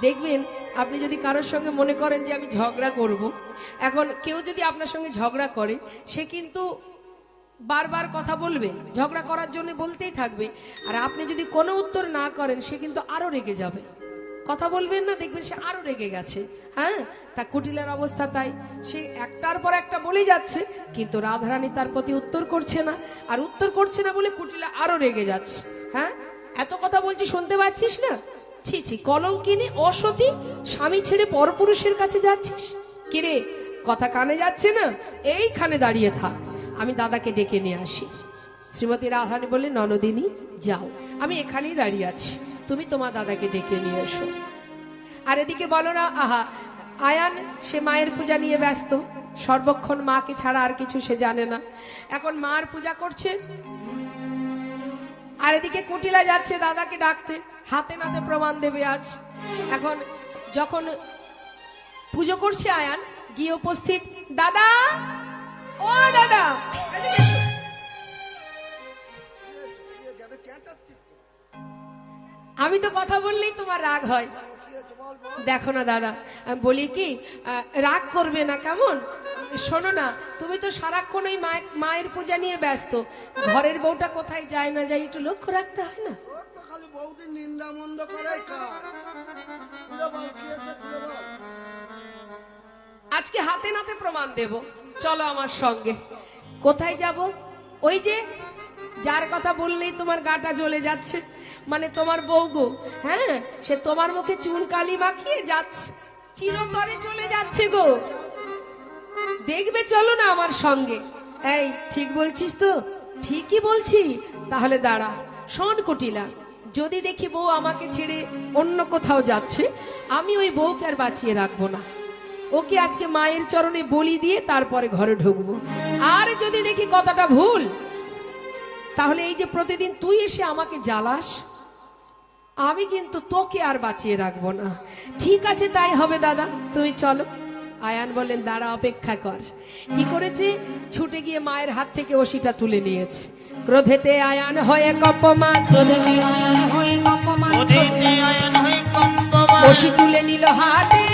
দেখবেন, আপনি যদি কারোর সঙ্গে মনে করেন যে আমি ঝগড়া করব। এখন কেউ যদি আপনার সঙ্গে ঝগড়া করে, সে কিন্তু বারবার কথা বলবে, ঝগড়া করার জন্য বলতেই থাকবে। আর আপনি যদি কোনো উত্তর না করেন, সে কিন্তু আরও রেগে যাবে। কথা বলবেন না, দেখবেন সে আরও রেগে গেছে। হ্যাঁ? তা কুটিলার অবস্থা তাই। সে একটার পর একটা বলে যাচ্ছে, কিন্তু রাধারানী তার প্রতি উত্তর করছে না। আর উত্তর করছে না বলে কুটিলা আরও রেগে যাচ্ছে। হ্যাঁ? এত কথা বলছি, শুনতে পাচ্ছিস না? ছি ছি কলম কিনে অসতী, স্বামী ছেড়ে পরপুরুষের কাছে যাচ্ছিস? কিরে কথা কানে যাচ্ছে না? এইখানে দাঁড়িয়ে থাক। আমি দাদাকে ডেকে নিয়ে আসি। শ্রীমতী রাধারানী বলে ননদিনী, যাও। আমি এখানেই দাঁড়িয়ে আছি। তুমি তোমার দাদাকে ডেকে নিয়ে এসো। আর এদিকে বলো না, আহা, আয়ান, সে মায়ের পূজা নিয়ে ব্যস্ত। সর্বক্ষণ মাকে ছাড়া আর কিছু সে জানে না। এখন মার পূজা করছে। আর এদিকে কুটিলা যাচ্ছে দাদাকে ডাকতে। হাতে নাতে প্রমাণ দেবে আজ। এখন যখন পুজো করছে আয়ান, গিয়ে উপস্থিত। দাদা! ও দাদা! আমি তো কথা বললেই তোমার রাগ হয়। দেখো না দাদা বলি কি রাগ করবে না, কেমন? শোনো না, তুমি তো সারাক্ষণ ওই মায়ের পূজা নিয়ে ব্যস্ত। ঘরের বউটা কোথায় যায় না যায় একটু লক্ষ্য রাখতে হয় না? বৌদি নিন্দা মন্দ করে কাজ খুলে বল, কি আছে খুলে বল। আজকে হাতে নাতে প্রমাণ দেব। চলো আমার সঙ্গে। কোথায় যাব? ওই যে, যার কথা বললেই তোমার গাটা জ্বলে যাচ্ছে। মানে তোমার বউ গো হ্যাঁ? সে তোমার মুখে চুন কালি মাখিয়ে যাচ্ছে। চিরতরে চলে যাচ্ছে গো। দেখবে চলো না আমার সঙ্গে। এই, ঠিক বলছিস তো? ঠিকই বলছি। তাহলে দাঁড়া, শোন কুটিলা। যদি দেখি বউ আমাকে ছেড়ে অন্য কোথাও যাচ্ছে, আমি ওই বউকে আর বাঁচিয়ে রাখব না। ওকে আজকে মায়ের চরণে বলি দিয়ে তারপরে ঘরে ঢুকবো। আর যদি দেখি কথাটা ভুল, তাহলে এই যে প্রতিদিন তুই এসে আমাকে জ্বালাস, আমি কিন্তু তোকে আর বাঁচিয়ে রাখব না। ঠিক আছে, তাই হবে দাদা, তুমি চলো। আয়ান বলেন দাঁড়া অপেক্ষা কর। কি করেছে? ছুটে গিয়ে মায়ের হাত থেকে ওসিটা তুলে নিয়েছে। ক্রোধেতে আয়ান হয়ে কপমান কম্পমান। ওসি তুলে নিল হাতে।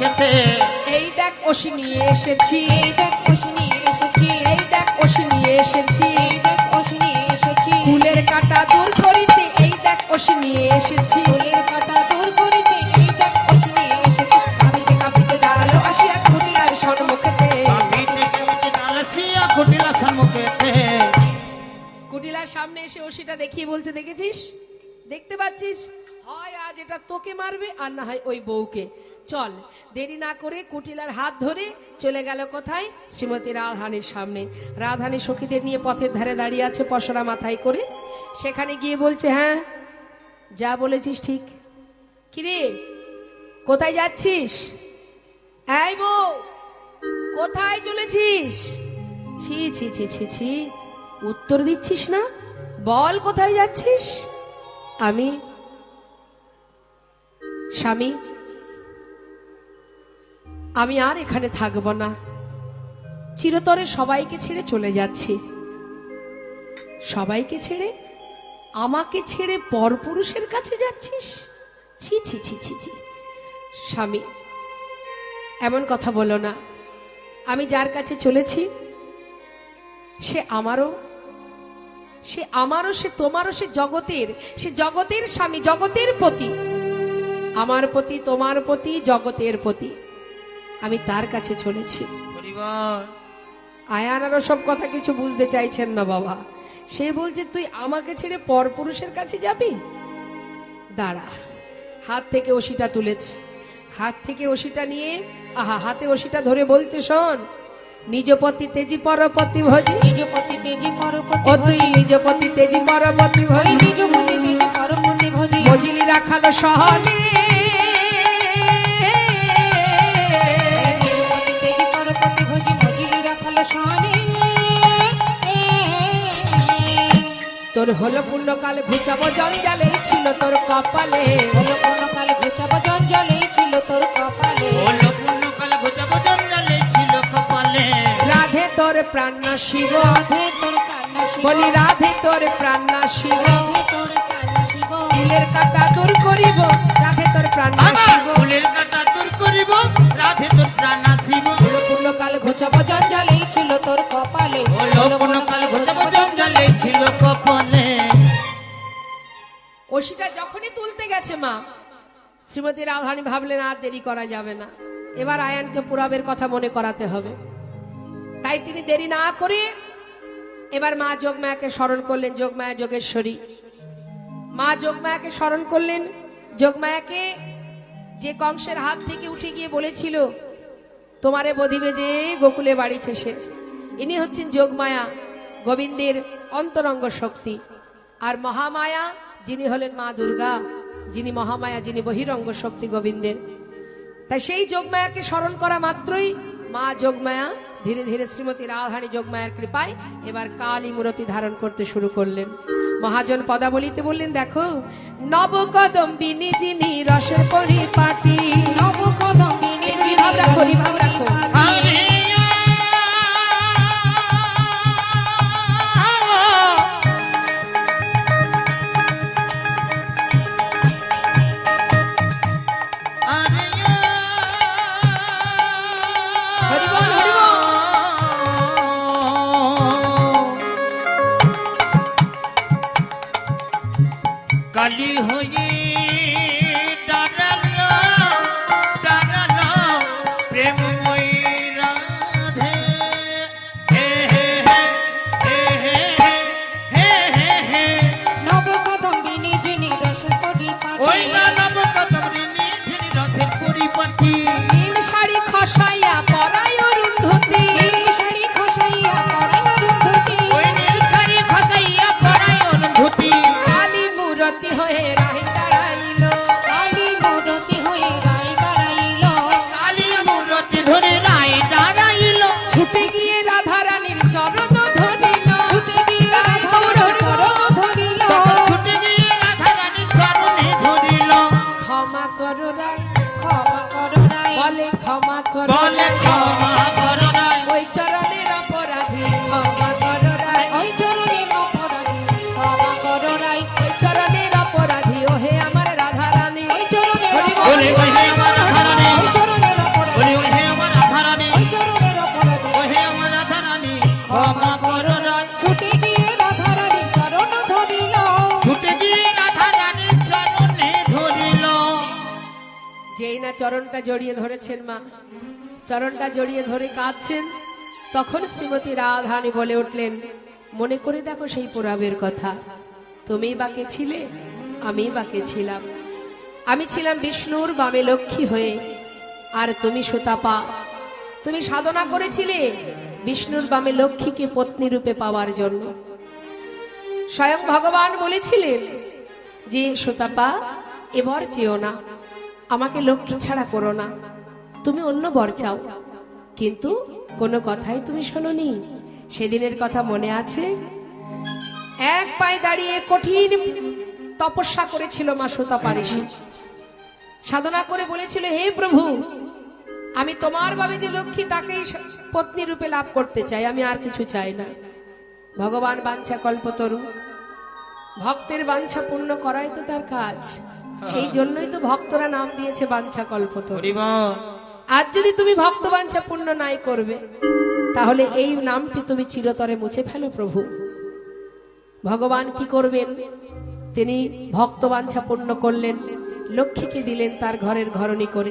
সন্মুখেতে এই দেখ ওসি নিয়ে এসেছি এই দেখ ওষি নিয়ে এসেছি এই দেখ ওসি নিয়ে এসেছি এই দেখ ওষি নিয়ে এসেছি। ফুলের কাটা দূর করিতে এই দেখ ওসি নিয়ে এসেছি। ফুলের কাটা দূর করিতে এই দেখ ওষি নিয়ে এসেছি। কাঁপিতে কাঁপিতে দাঁড়াল আসিয়া কুটিলার সম্মুখেতে কাঁপিতে কাঁপিতে ডালসিয়া কুটলা সন্মুখেতে। কুটিলার সামনে এসে ওসিটা দেখিয়ে বলছে দেখেছিস? দেখতে পাচ্ছিস? হয় আজ এটা তোকে মারবে আর না হয় ওই বউকে। চল, দেরি না করে কুটিলার হাত ধরে চলে গেল কোথায়? শ্রীমতী রাধানীর সামনে। রাধানী সখীদের নিয়ে পথের ধারে দাঁড়িয়ে আছে পশরা মাথায় করে। সেখানে গিয়ে বলছে হ্যাঁ যা বলেছিস ঠিক। কিরে, কোথায় যাচ্ছিস? এই বউ, কোথায় চলেছিস? ছি ছি ছি ছি ছি, উত্তর দিচ্ছিস না? বল কোথায় যাচ্ছিস? আমি, স্বামী আমি আর এখানে থাকব না। চিরতরে সবাইকে ছেড়ে চলে যাচ্ছি। সবাইকে ছেড়ে? আমাকে ছেড়ে পরপুরুষের কাছে যাচ্ছিস? ছি ছি ছি ছি ছি। স্বামী, এমন কথা বলো না। আমি যার কাছে চলেছি, সে আমারও সে আমারও, সে তোমারও, সে জগতের সে জগতের স্বামী, জগতের পতি। আমার প্রতি তোমার প্রতি জগতের প্রতি আমি তার কাছে চলেছি। পরিবার। আয়ান আরও সব কথা কিছু বুঝতে চাইছেন না বাবা। সে বলছে তুই আমাকে ছেড়ে পরপুরুষের কাছে যাবি? দাঁড়া হাত থেকে ওসিটা তুলেছে। হাত থেকে ওসিটা নিয়ে আহা হাতে ওসিটা ধরে বলছে শোন নিজপতি তেজি পরপতি ভজি। নিজ পতি তেজি পরপতি ও তুই নিজপতি তেজি পরপতি ভজি। নিজ পতি তেজি পরপতি ভজি। মজিলি রাখালো সহনে। তোর হলো পূর্ণকাল ঘুচাবো জঞ্জালে ছিল তোর কপালে। হলো পূর্ণকাল ঘুচাবো জঞ্জলে ছিল তোর কপালে। হলো পূর্ণকাল ঘুচাবো জঞ্জালে ছিল কপালে। রাধে তোর প্রাণ শিব। রাধে তোর শিব। বলি রাধে তোর প্রাণ শিব। তোর কান্না শিব। ফুলের কাটা দূর করিব রাধে তোর প্রাণ শিব। ফুলের কাটা দূর করিব রাধে তোর প্রাণ আসিব হলো পূর্ণকাল ঘুচাবো জঞ্জালে ছিল তোর গেছে মা। শ্রীমতী রাধারানী ভাবলেন, আর দেরি করা যাবে না। এবার আয়ানকে পুরাবের কথা মনে করাতে হবে। তাই তিনি দেরি না করে এবার মা যোগমায়াকে স্মরণ করলেন, যোগমায়া যোগেশ্বরী। মা যোগমায়াকে স্মরণ করলেন, যোগমায়াকে যে কংসের হাত থেকে উঠে গিয়ে বলেছিল, তোমারে বধিবে যে গোকুলে বাড়িছে সে। ইনি হচ্ছেন যোগমায়া, গোবিন্দের অন্তরঙ্গ শক্তি। আর মহামায়া যিনি হলেন মা দুর্গা যিনি মহামায়া যিনি বহিরঙ্গ শক্তি গোবিন্দের। তাই সেই যোগমায়াকে স্মরণ করা মাত্রই মা যোগমায়া ধীরে ধীরে শ্রীমতী রাধানী যোগমায়ার কৃপায় এবার কালী মূরতি ধারণ করতে শুরু করলেন। মহাজন পদাবলিতে বললেন দেখো নবকদম্বিনী যিনি রসের পরিপাটি। নব একটু রাখো, রাখো। চরণটা জড়িয়ে ধরেছেন মা। চরণটা জড়িয়ে ধরে কাঁদছেন। তখন শ্রীমতী রাধানী বলে উঠলেন, মনে করে দেখো সেই পোড়াবের কথা। তুমি বাকে ছিলে? আমি বাকে ছিলাম? আমি ছিলাম বিষ্ণুর বামে লক্ষ্মী হয়ে। আর তুমি সুতাপা, তুমি সাধনা করেছিলে বিষ্ণুর বামে লক্ষ্মীকে পত্নী রূপে পাওয়ার জন্য। স্বয়ং ভগবান বলেছিলেন যে, সুতাপা, এবার চেও না। আমাকে লক্ষ্মী ছাড়া করো না। তুমি অন্য বর চাও। কিন্তু কোনো কথাই তুমি শোনোনি। সেদিনের কথা মনে আছে? এক পায়ে দাঁড়িয়ে কঠিন তপস্যা করেছিল মা সুতা ঋষি সাধনা করে বলেছিল, হে প্রভু, আমি তোমার ভাবে যে লক্ষ্মী, তাকেই পত্নী রূপে লাভ করতে চাই। আমি আর কিছু চাই না। ভগবান বাঞ্ছা কল্পতরু। ভক্তের বাঞ্ছা পূর্ণ করাই তো তার কাজ। সেই জন্যই তো ভক্তরা নাম দিয়েছে বাঞ্ছা হরিব আজ যদি তুমি ভক্ত বাঞ্ছা পূর্ণ নাই করবে তাহলে এই নামটি তুমি চিরতরে মুছে ফেলো প্রভু। ভগবান কি করবেন? তিনি ভক্ত বাঞ্ছা পূর্ণ করলেন লক্ষ্মীকে দিলেন তার ঘরের ঘরণী করে।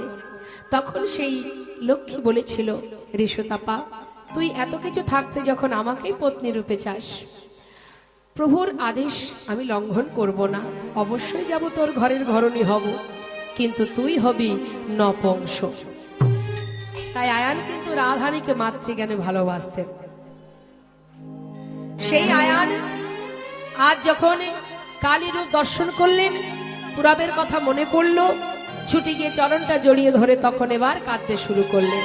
তখন সেই লক্ষ্মী বলেছিল ঋষতাপা তুই এত কিছু থাকতে যখন আমাকেই পত্নী রূপে চাস প্রভুর আদেশ আমি লঙ্ঘন করব না। অবশ্যই যাব তোর ঘরের ঘরণী হব, কিন্তু তুই হবি নপংস। তাই আয়ান কিন্তু রাধানীকে মাতৃজ্ঞানে ভালোবাসতেন। সেই আয়ান আজ যখন কালী রূপ দর্শন করলেন, পুরাবের কথা মনে পড়ল, ছুটি গিয়ে চরণটা জড়িয়ে ধরে তখন এবার কাঁদতে শুরু করলেন।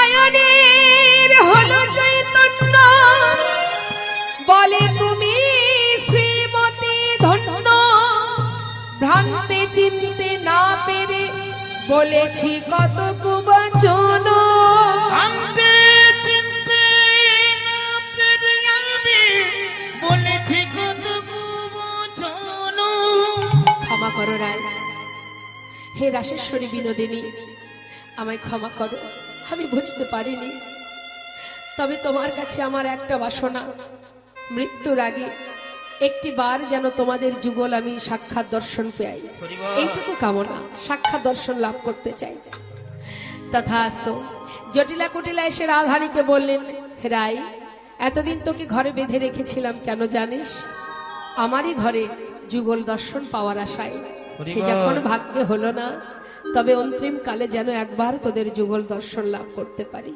আয়নের হলো চৈতন্য। বলে তুমি শ্রীমতী ধন্য। ভ্রান্তে চিনতে না পেরে বলেছি কত কুবচন বলেছি ক্ষমা করো রায়। হে রাশেশ্বরী বিনোদিনী আমায় ক্ষমা করো। আমি বুঝতে পারিনি। তবে তোমার কাছে আমার একটা বাসনা। মৃত্যুর আগে একটি বার যেন তোমাদের যুগল আমি সাক্ষাৎ দর্শন পাই এইটুকু কামনা সাক্ষাৎ দর্শন লাভ করতে চাই। তথাস্ত জটিলা কুটিলা এসে রাধারীকে বললেন "হে রাই এতদিন তোকে ঘরে বেঁধে রেখেছিলাম কেন জানিস? আমারই ঘরে যুগল দর্শন পাওয়ার আশায়। সে যখন ভাগ্যে হলো না তবে অন্তিম কালে যেন একবার তোদের যুগল দর্শন লাভ করতে পারি।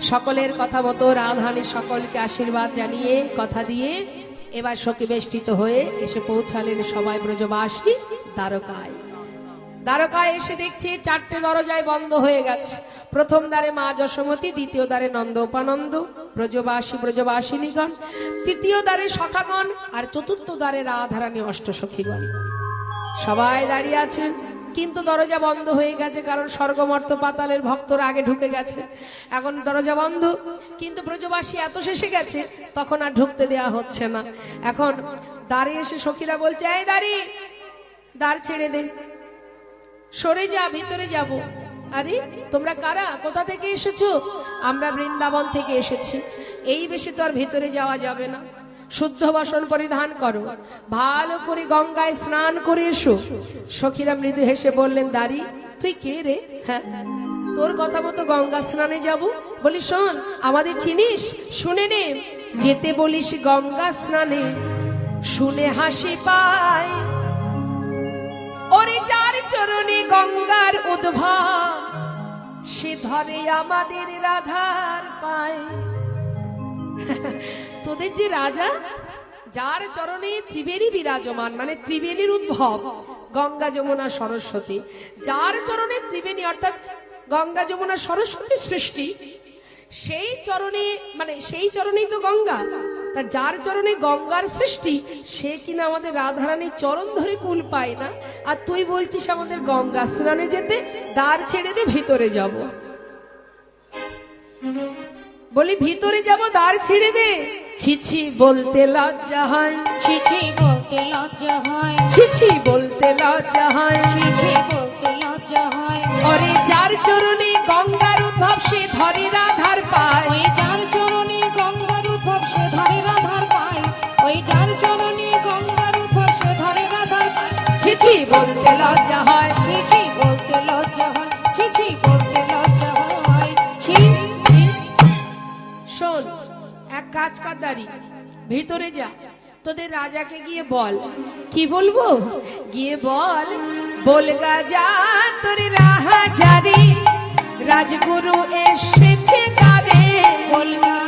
সকলের কথা মতো রাধানী সকলকে আশীর্বাদ জানিয়ে কথা দিয়ে এবার সখী বেষ্টিত হয়ে এসে পৌঁছালেন সবাই ব্রজবাসী দ্বারকায়। দ্বারকায় এসে দেখছি চারটে দরজায় বন্ধ হয়ে গেছে। প্রথম দ্বারে মা যশোমতী, দ্বিতীয় দ্বারে নন্দ উপানন্দ, ব্রজবাসী, ব্রজবাসিনীগণ, তৃতীয় দ্বারে সখাগণ, আর চতুর্থ দ্বারে রাধারানী অষ্টসখীগণ। সবাই দাঁড়িয়ে আছেন। কিন্তু দরজা বন্ধ হয়ে গেছে, কারণ স্বর্গমর্ত পাতালের ভক্তরা আগে ঢুকে গেছে। এখন দরজা বন্ধ, কিন্তু ব্রজবাসী এত শেষে গেছে, তখন আর ঢুকতে দেয়া হচ্ছে না। এখন দাঁড়িয়ে এসে সখীরা বলছে, এই দাঁড়ি, দাঁড় ছেড়ে দে। সরে যা, ভিতরে যাব। আরে, তোমরা কারা? কোথা থেকে এসেছ? আমরা বৃন্দাবন থেকে এসেছি। এই বেশি তো আর ভিতরে যাওয়া যাবে না। শুদ্ধ বসন পরিধান করো। ভালো করে গঙ্গায় স্নান করে এসো। সখীরা মৃদু হেসে বললেন, দাঁড়ি, তুই কে রে? হ্যাঁ তোর কথা মতো গঙ্গা স্নানে যাব। বলি, শোন, আমাদের চিনিস? শুনে নে। যেতে বলিস গঙ্গা স্নানে, শুনে হাসি পায়। ওরে যার চরণে গঙ্গার উদ্ভব, সে ধরে আমাদের রাধার পায়। তোদের যে রাজা, যার চরণে ত্রিবেণী বিরাজমান মানে ত্রিবেণীর উদ্ভব, গঙ্গা যমুনা সরস্বতী, যার চরণে ত্রিবেণী, অর্থাৎ গঙ্গা যমুনা সরস্বতী সৃষ্টি, সেই চরণে মানে সেই চরণেই তো গঙ্গা, তা যার চরণে গঙ্গার সৃষ্টি, সে কিনা আমাদের রাধারানীর চরণ ধরে কুল পায় না? আর তুই বলছিস আমাদের গঙ্গা স্নানে যেতে, দ্বার ছেড়ে দে, ভিতরে যাব। বলি ভিতরে যাব দ্বার ছেড়ে দে। ছিছি বলতে লজ্জা হয়। ছিছি বলতে লজ্জা হয়। ছিছি বলতে লজ্জা হয়। ছিছি বলতে লজ্জা হয়। ওরে যার চরণে গঙ্গার উদ্ভব সে ধরে রাধার পায়। ওই যার চরণে গঙ্গার উদ্ভব সে ধরে রাধার পায়। ওই যার চরণে গঙ্গার উদ্ভব সে ধরে রাধার পায়। ছিছি বলতে লজ্জা হয়। ভেতরে ভিতরে যা। তোদের রাজাকে গিয়ে বল। কি বলব? গিয়ে বল বলগা যা তোর রাহাজারি। রাজগুরু এসেছে যাবে বলগা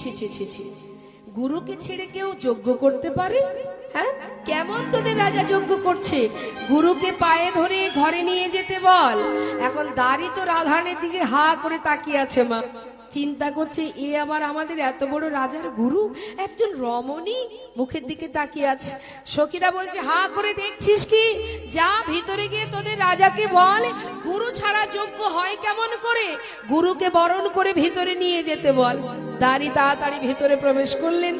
ছি ছি ছি ছি। গুরুকে ছেড়ে কেউ যজ্ঞ করতে পারে? হ্যাঁ? কেমন তোদের রাজা যজ্ঞ করছে? গুরুকে পায়ে ধরে ঘরে নিয়ে যেতে বল। এখন দাড়ি তো রাধানের দিকে হা করে তাকিয়ে আছে মা। চিন্তা করছে, এ আবার আমাদের এত বড় রাজার গুরু? একজন রমণী মুখের দিকে তাকিয়ে আছে। সখীরা বলছে, হা করে দেখছিস কি? যা ভিতরে গিয়ে তোদের রাজাকে বল, গুরু ছাড়া যোগ্য হয় কেমন করে? গুরুকে বরণ করে ভিতরে নিয়ে যেতে বল। দাঁড়ি তাড়াতাড়ি ভিতরে প্রবেশ করলেন।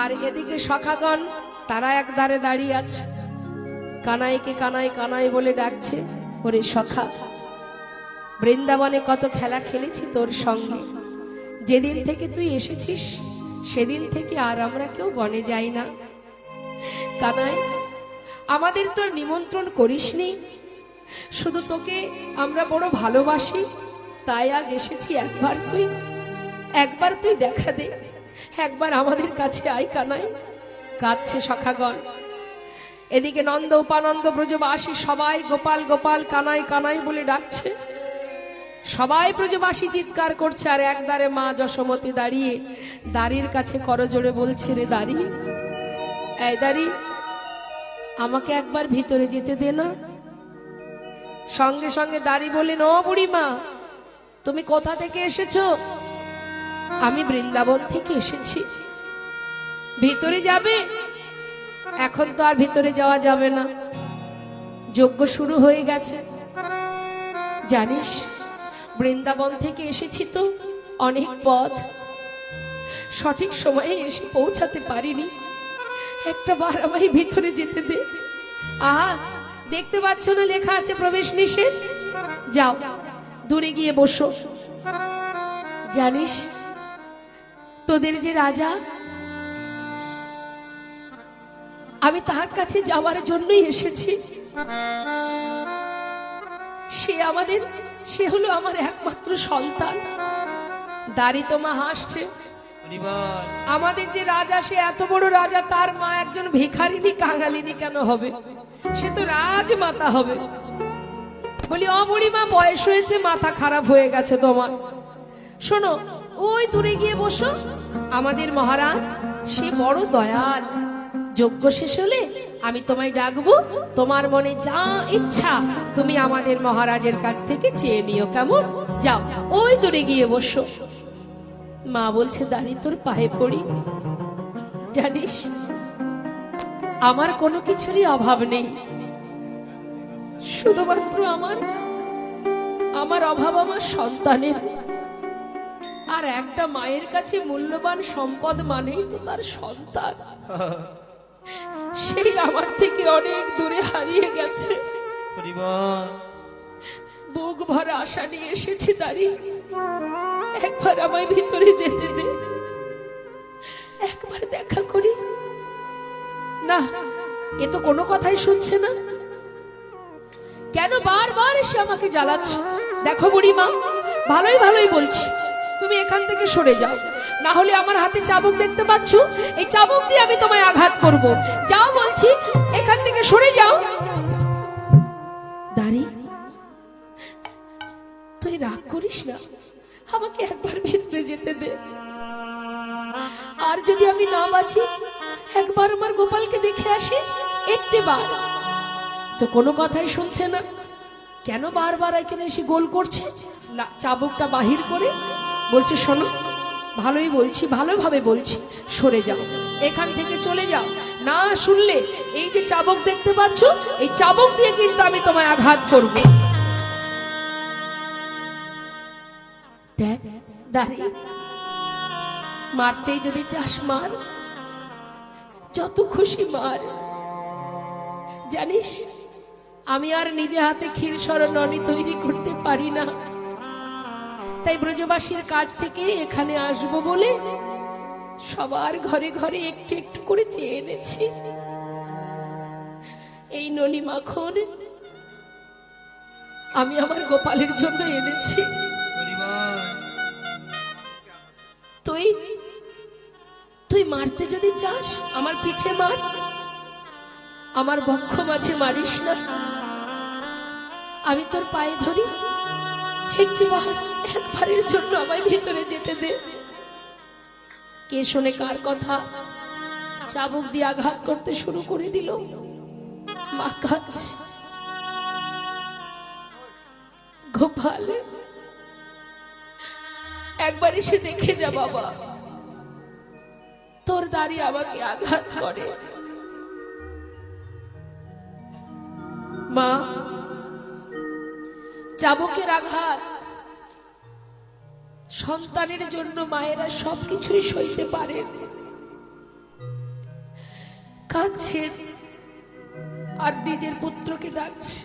আর এদিকে সখাগণ, তারা এক দাঁড়ে দাঁড়িয়ে আছে। কানাইকে কানাই কানাই বলে ডাকছে, ওরে সখা, বৃন্দাবনে কত খেলা খেলেছি তোর সঙ্গে। যেদিন থেকে তুই এসেছিস, সেদিন থেকে আর আমরা কেউ বনে যাই না। কানাই, আমাদের তোর নিমন্ত্রণ করিসনি শুধু তোকে আমরা বড় ভালোবাসি, তাই আজ এসেছি একবার তুই একবার তুই দেখা দে, একবার আমাদের কাছে আয় কানাই। কাঁদছে সখাগণ। এদিকে নন্দ, উপানন্দ, ব্রজবাসী সবাই গোপাল গোপাল, কানাই কানাই বলে ডাকছে। সবাই ব্রজবাসী চিৎকার করছে, আর একদারে মা যশোমতী দাঁড়িয়ে দাড়ির কাছে করজোড়ে বলছে, রে দাড়ি, এই দাড়ি, আমাকে একবার ভিতরে যেতে দে না। সঙ্গে সঙ্গে দাড়ি বললেন, ও বুড়িমা, তুমি কোথা থেকে এসেছ? আমি বৃন্দাবন থেকে এসেছি। ভিতরে যাবে? এখন তো আর ভিতরে যাওয়া যাবে না। যজ্ঞ শুরু হয়ে গেছে। জানিস বৃন্দাবন থেকে এসেছি তো অনেক পথ। সঠিক সময়ে এসে পৌঁছাতে পারিনি। একটা বার আমায় ভিতরে যেতে দে। আহা, দেখতে পাচ্ছ না লেখা আছে প্রবেশ নিষেধ? যাও, দূরে গিয়ে বসো। জানিস, তোদের যে রাজা, আমি তাহার কাছে যাওয়ার জন্যই এসেছি। সে আমাদের সে হলো আমার একমাত্র সন্তান। দাড়ি তো মা হাসছে। আমাদের যে রাজা, সে এত বড় রাজা, তার মা একজন ভিখারিনী কাঙালিনী কেন হবে? সে তো রাজমাতা হবে। বলি অবড়িমা বয়স হয়েছে, মাথা খারাপ হয়ে গেছে তোমার। শোনো, ওই দূরে গিয়ে বসো। আমাদের মহারাজ, সে বড় দয়াল। যজ্ঞ শেষ হলে আমি তোমায় ডাকবো। তোমার মনে যা ইচ্ছা, তুমি আমাদের মহারাজের কাছ থেকে চেয়ে নিও কেমন? যাও, ওই দূরে গিয়ে বসো। মা বলছে দাঁড়ি তোর পায়ে পড়ি। জানিস, আমার কোনো কিছুরই অভাব নেই। শুধুমাত্র আমার আমার অভাব আমার সন্তানের। আর একটা মায়ের কাছে মূল্যবান সম্পদ মানেই তো তার সন্তান। সেই আমার থেকে অনেক দূরে হারিয়ে গেছে। বুক ভরা আশা নিয়ে এসেছি দাঁড়িয়ে একবার আমায় ভিতরে যেতে দে। একবার দেখা করি। না এ তো কোনো কথাই শুনছে না। কেন বারবার এসে আমাকে জ্বালাচ্ছ? দেখো বুড়িমা ভালোই ভালোই বলছি। তুমি এখান থেকে সরে যাও। না হলে আমার হাতে চাবুক দেখতে পাচ্ছ? এই চাবুক দিয়ে আমি তোমায় আঘাত করব। যাও বলছি, এখান থেকে সরে যাও। দাঁড়ি, তুই রাগ করিস না? আমাকে একবার ভিতরে যেতে দে। আর যদি আমি না বাঁচি, একবার আমার গোপালকে দেখে আসি, একটি বার। তো কোনো কথাই শুনছে না। কেন বারবার এখানে এসে গোল করছে? চাবুকটা বাহির করে। বলছে, শোনো ভালোই বলছি, ভালোভাবে বলছি, সরে যাও। এখান থেকে চলে যাও। না শুনলে এই যে চাবুক দেখতে পাচ্ছ, এই চাবুক দিয়ে কিন্তু আমি তোমায় আঘাত করব। মারতেই যদি চাস মার। যত খুশি মার। জানিস, আমি আর নিজে হাতে ক্ষীর ননি তৈরি করতে পারি না। তাই ব্রজবাসীর কাছ থেকে এখানে আসব বলে সবার ঘরে ঘরে একটু একটু করে চেয়ে এনেছি। এই ননি মাখন, আমি আমার গোপালের জন্য এনেছি। তুই তুই মারতে যদি চাস, আমার পিঠে মার, আমার বক্ষ মাঝে মারিস না। আমি তোর পায়ে ধরি। একটি বার একবারের জন্য আমায় ভিতরে যেতে দে। কে শোনে কার কথা? চাবুক দিয়ে আঘাত করতে শুরু করে দিল। মা কাঁদছে। গোপাল, একবার এসে দেখে যা বাবা। তোর দাড়ি আমাকে আঘাত করে। মা চাবকের আঘাত। সন্তানের জন্য মায়েরা সবকিছুই সইতে পারেন। কাঁদছেন আর নিজের পুত্রকে ডাকছে।